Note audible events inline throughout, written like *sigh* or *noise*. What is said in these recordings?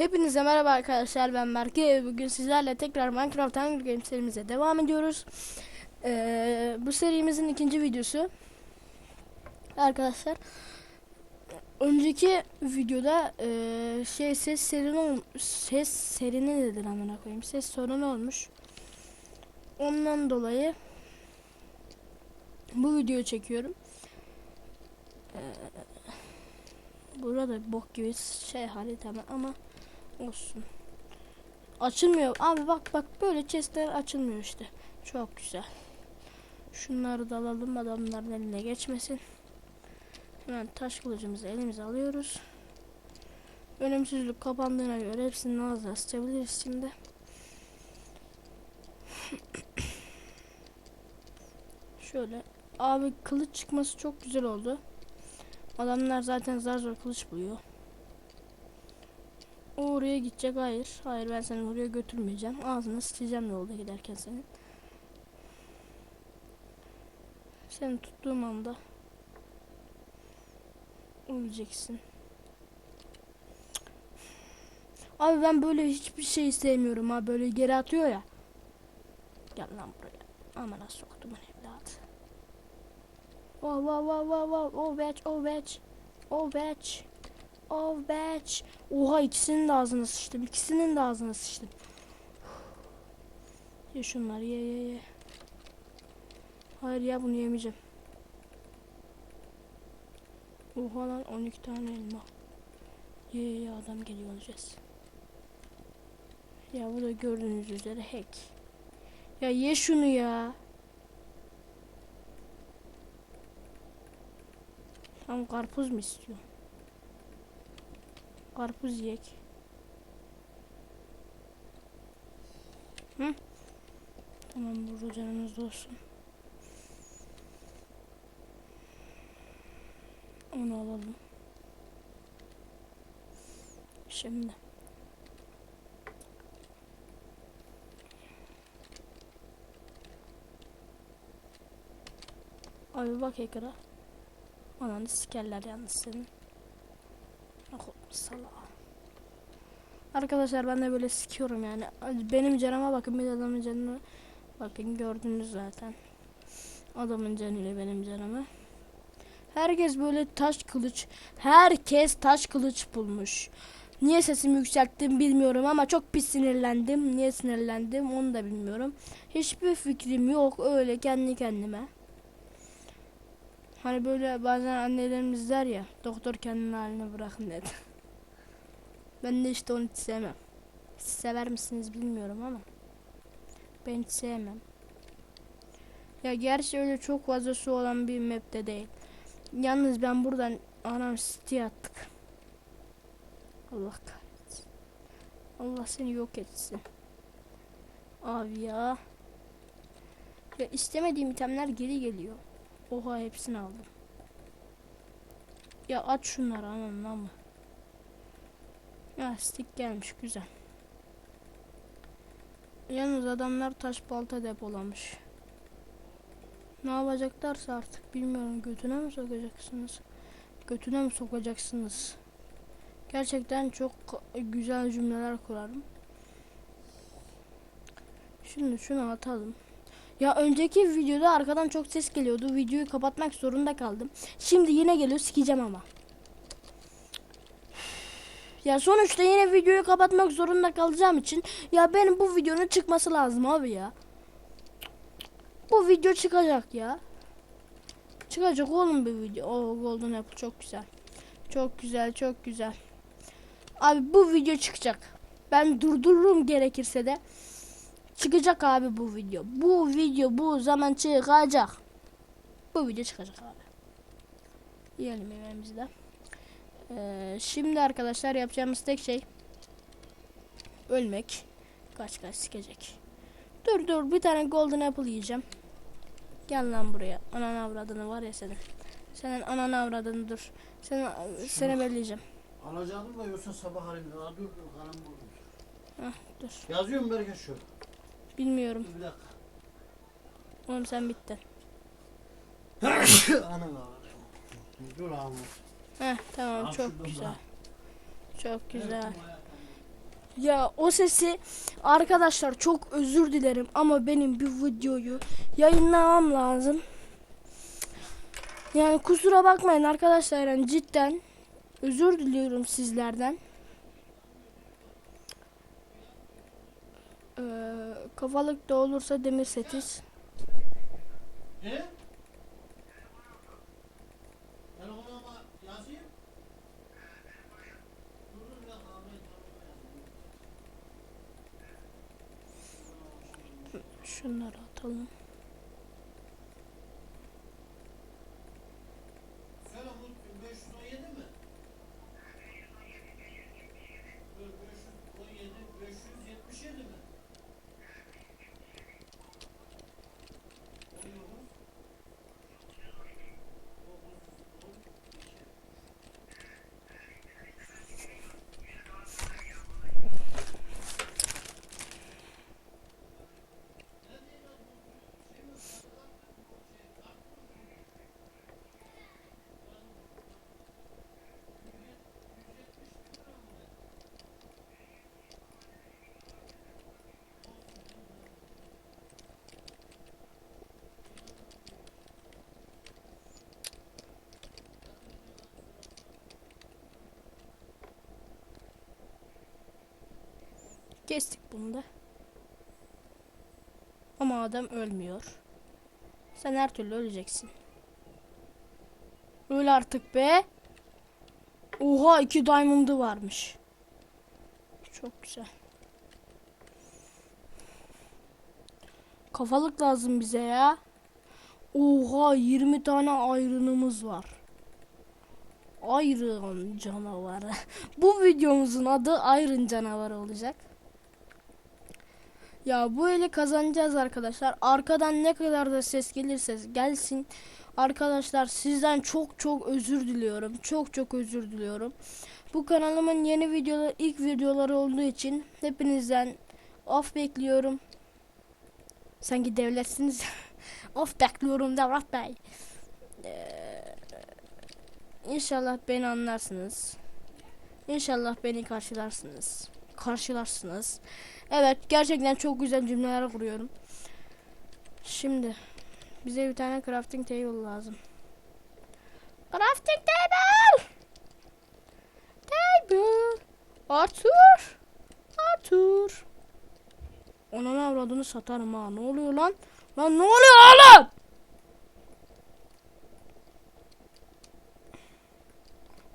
Hepinize merhaba arkadaşlar ben Berke. Bugün sizlerle tekrar Minecraft Hunger Games serimize devam ediyoruz. Ee, bu serimizin ikinci videosu. Arkadaşlar önceki videoda e, şey ses serini ses serini nedir amına koyayım ses sorunu olmuş. Ondan dolayı bu videoyu çekiyorum. Ee, burada bok gibi şey harita ama olsun. Açılmıyor. Abi bak bak böyle chestler açılmıyor işte. Çok güzel. Şunları da alalım adamların eline geçmesin. Hemen taş kılıcımızı elimize alıyoruz. Ölümsüzlük kapandığına göre hepsini ağzına sıçabiliriz şimdi. *coughs* Şöyle. Abi kılıç çıkması çok güzel oldu. Adamlar zaten zar zor kılıç buluyor. O oraya gidecek. Hayır. Hayır ben seni oraya götürmeyeceğim. Ağzını sıçacağım yolda giderken senin. Seni tuttuğum anda öleceksin. Abi ben böyle hiçbir şey sevmiyorum ha. Böyle geri atıyor ya. Gel lan buraya. Amına soktum evladı. Oh wow wow wow wow. Oh bitch oh bitch. Oh bitch. Oh bitch. Oha ikisinin de ağzına sıçtım. İkisinin de ağzına sıçtım. Ye şunları ye ye ye. Hayır ya bunu yemeyeceğim. Oha lan 12 tane elma. Ye ye adam geliyor olacağız. Ya bu da gördüğünüz üzere hack. Ya ye şunu ya. Tam karpuz mu istiyor? Karpuz yiyek. Hı? Tamam burada canımız olsun. Onu alalım. Şimdi. Abi bak ekrana. Ananı sikerler yalnız senin. Arkadaşlar ben de böyle sikiyorum yani. Benim canıma bakın bir adamın canına bakın gördünüz zaten. Adamın canıyla benim canımı. Herkes böyle taş kılıç. Herkes taş kılıç bulmuş. Niye sesimi yükselttim bilmiyorum ama çok pis sinirlendim. Niye sinirlendim onu da bilmiyorum. Hiçbir fikrim yok öyle kendi kendime. Hani böyle bazen annelerimiz der ya doktor kendini haline bırakın dedi. *laughs* Ben de işte onu hiç sevmem. Siz sever misiniz bilmiyorum ama ben hiç sevmem. Ya gerçi öyle çok fazla su olan bir map'te değil. Yalnız ben buradan anam city attık. Allah kahretsin. Allah seni yok etsin. Abi ya. Ya istemediğim itemler geri geliyor. Oha hepsini aldım. Ya aç şunları anam ama. Ya stick gelmiş güzel. Yalnız adamlar taş balta depolamış. Ne yapacaklarsa artık bilmiyorum. Götüne mi sokacaksınız? Götüne mi sokacaksınız? Gerçekten çok güzel cümleler kurarım. Şimdi şunu atalım. Ya önceki videoda arkadan çok ses geliyordu. Videoyu kapatmak zorunda kaldım. Şimdi yine geliyor sikeceğim ama. Ya sonuçta yine videoyu kapatmak zorunda kalacağım için ya benim bu videonun çıkması lazım abi ya. Bu video çıkacak ya. Çıkacak oğlum bir video. O Golden Apple çok güzel. Çok güzel, çok güzel. Abi bu video çıkacak. Ben durdururum gerekirse de. Çıkacak abi bu video. Bu video bu zaman çıkacak. Bu video çıkacak abi. Yiyelim yemeğimizi de. Ee, şimdi arkadaşlar yapacağımız tek şey ölmek. Kaç kaç sikecek. Dur dur bir tane golden apple yiyeceğim. Gel lan buraya. Anan avradını var ya senin. Senin anan avradını dur. Senin, seni belleyeceğim. Alacaktım da yoksa sabah. Aa, dur dur kalem buldum. Hah, dur. Yazıyor mu Berke şu? Bilmiyorum. Bir dakika. Oğlum sen bittin. *coughs* Ağrıyor. Dur abi. Heh tamam Al çok şuradan güzel. bırak. Çok güzel. Ya o sesi arkadaşlar çok özür dilerim ama benim bir videoyu yayınlamam lazım. Yani kusura bakmayın arkadaşlar yani cidden özür diliyorum sizlerden. Ee, kafalık da olursa demir ya Ahmet Şunları atalım. Söyle bu 517 mi? Dur 517, 577 mi? Oluyoruz. Dokuz, on, iki. Kestik bunu da. Ama adam ölmüyor. Sen her türlü öleceksin. Öl artık be. Oha iki diamond'ı varmış. Çok güzel. Kafalık lazım bize ya. Oha 20 tane ayrınımız var. Ayrın canavarı. *laughs* Bu videomuzun adı Ayrın canavarı olacak. Ya bu eli kazanacağız arkadaşlar. Arkadan ne kadar da ses gelirse gelsin. Arkadaşlar sizden çok çok özür diliyorum. Çok çok özür diliyorum. Bu kanalımın yeni videoları ilk videoları olduğu için hepinizden of bekliyorum. Sanki devletsiniz. *laughs* of bekliyorum Devlet Bey. Ee, İnşallah beni anlarsınız. İnşallah beni karşılarsınız. Karşılarsınız. Evet gerçekten çok güzel cümleler kuruyorum. Şimdi bize bir tane crafting table lazım. Crafting table! Table! Arthur! Arthur! Onun avradını satarım ha. Ne oluyor lan? Lan ne oluyor oğlum?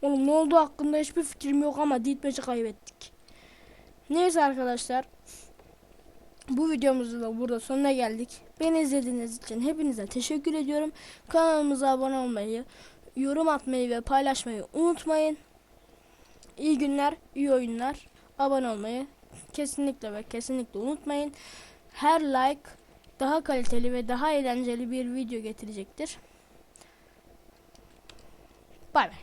Oğlum ne oldu hakkında hiçbir fikrim yok ama ditmeci kaybettik. Neyse arkadaşlar. Bu videomuzun da burada sonuna geldik. Beni izlediğiniz için hepinize teşekkür ediyorum. Kanalımıza abone olmayı, yorum atmayı ve paylaşmayı unutmayın. İyi günler, iyi oyunlar. Abone olmayı kesinlikle ve kesinlikle unutmayın. Her like daha kaliteli ve daha eğlenceli bir video getirecektir. Bay bay.